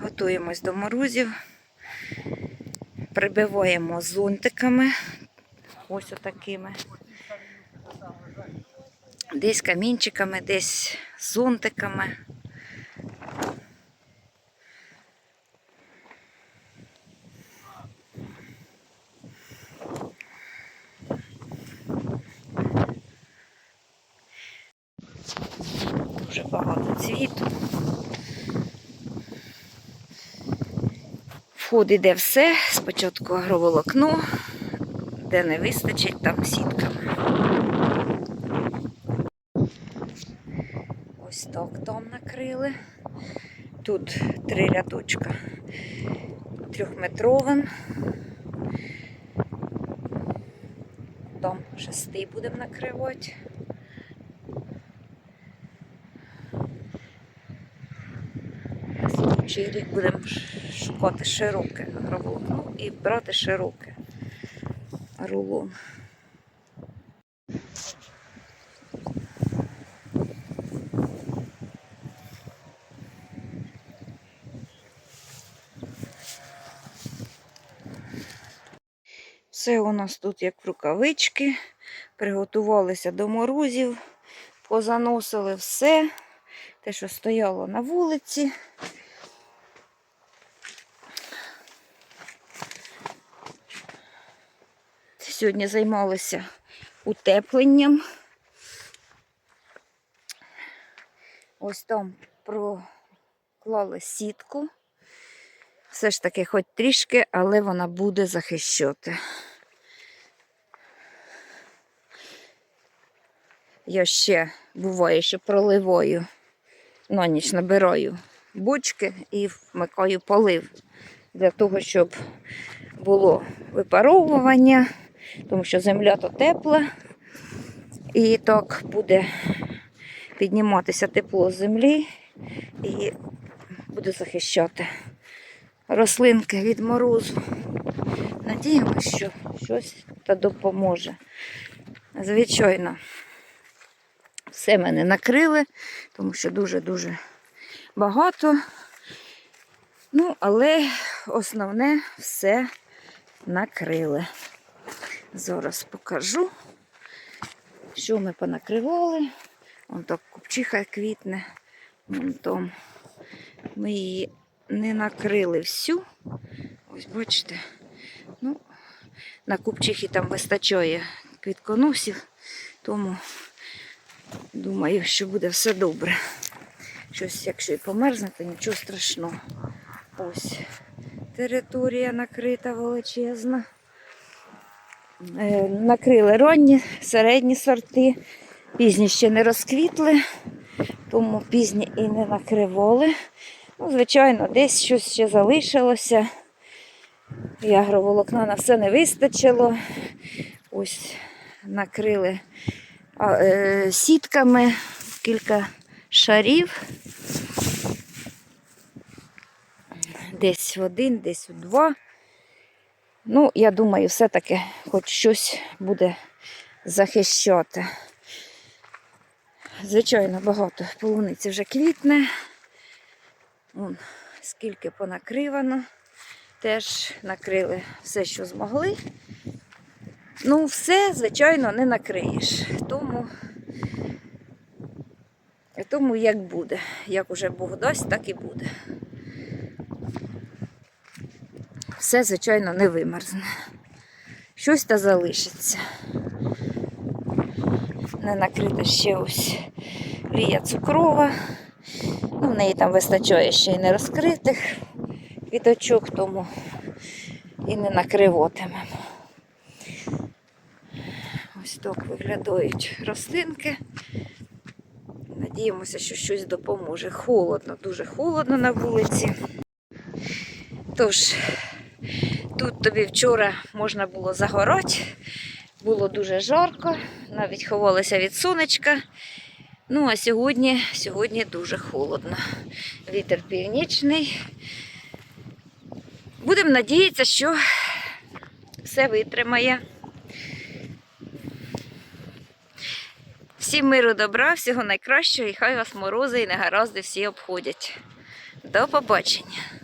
Готуємось до морозів. Прибиваємо зонтиками. Ось отакими. Десь камінчиками, десь зонтиками. Дуже багато цвіту. Вход іде все. Спочатку агроволокно, де не вистачить, там сітками. Ось так там накрили. Тут три рядочка трьохметровим. Там шести будемо накривати. На рік будемо шукати широке агроволокно і брати широке рулон. Все у нас тут як в рукавички. Приготувалися до морозів, позаносили все, те, що стояло на вулиці. Сьогодні займалися утепленням. Ось там проклали сітку. Все ж таки, хоч трішки, але вона буде захищати. Я ще буває, що проливаю на ніч набираю бочки і вмикаю полив для того, щоб було випаровування, тому що земля то тепла, і так буде підніматися тепло з землі і буде захищати рослинки від морозу. Надіємося, що щось та допоможе. Звичайно, все мене накрили, тому що дуже-дуже багато. Ну, але основне все накрили. Зараз покажу, що ми понакривали. Вон так купчиха квітне. Вон там. Ми її не накрили всю. Ось бачите. Ну, на купчихі там вистачає квітконосів, тому думаю, що буде все добре. Щось, якщо і померзне, то нічого страшного. Ось територія накрита величезна. Е, накрили ранні, середні сорти, пізні ще не розквітли, тому пізні і не накривали. Ну, звичайно, десь щось ще залишилося. І агроволокна на все не вистачило. Ось накрили е, сітками кілька шарів. Десь в один, десь в два. Ну, я думаю, все-таки хоч щось буде захищати. Звичайно, багато полуниці вже квітне. Вон, скільки понакривано. Теж накрили все, що змогли. Ну, все, звичайно, не накриєш. Тому, тому як буде. Як уже Бог дасть, так і буде. Все, звичайно, не вимерзне. Щось та залишиться. Не накрита ще ось лія цукрова. Ну, в неї там вистачає ще й не розкритих квіточок, тому і не накриватимемо. Ось так виглядають рослинки. Надіємося, що щось допоможе. Холодно, дуже холодно на вулиці. Тож, тут тобі вчора можна було загорати, було дуже жарко, навіть ховалися від сонечка. Ну, а сьогодні, сьогодні дуже холодно. Вітер північний. Будемо надіятися, що все витримає. Всім миру добра, всього найкращого і хай вас морози і негаразди всі обходять. До побачення!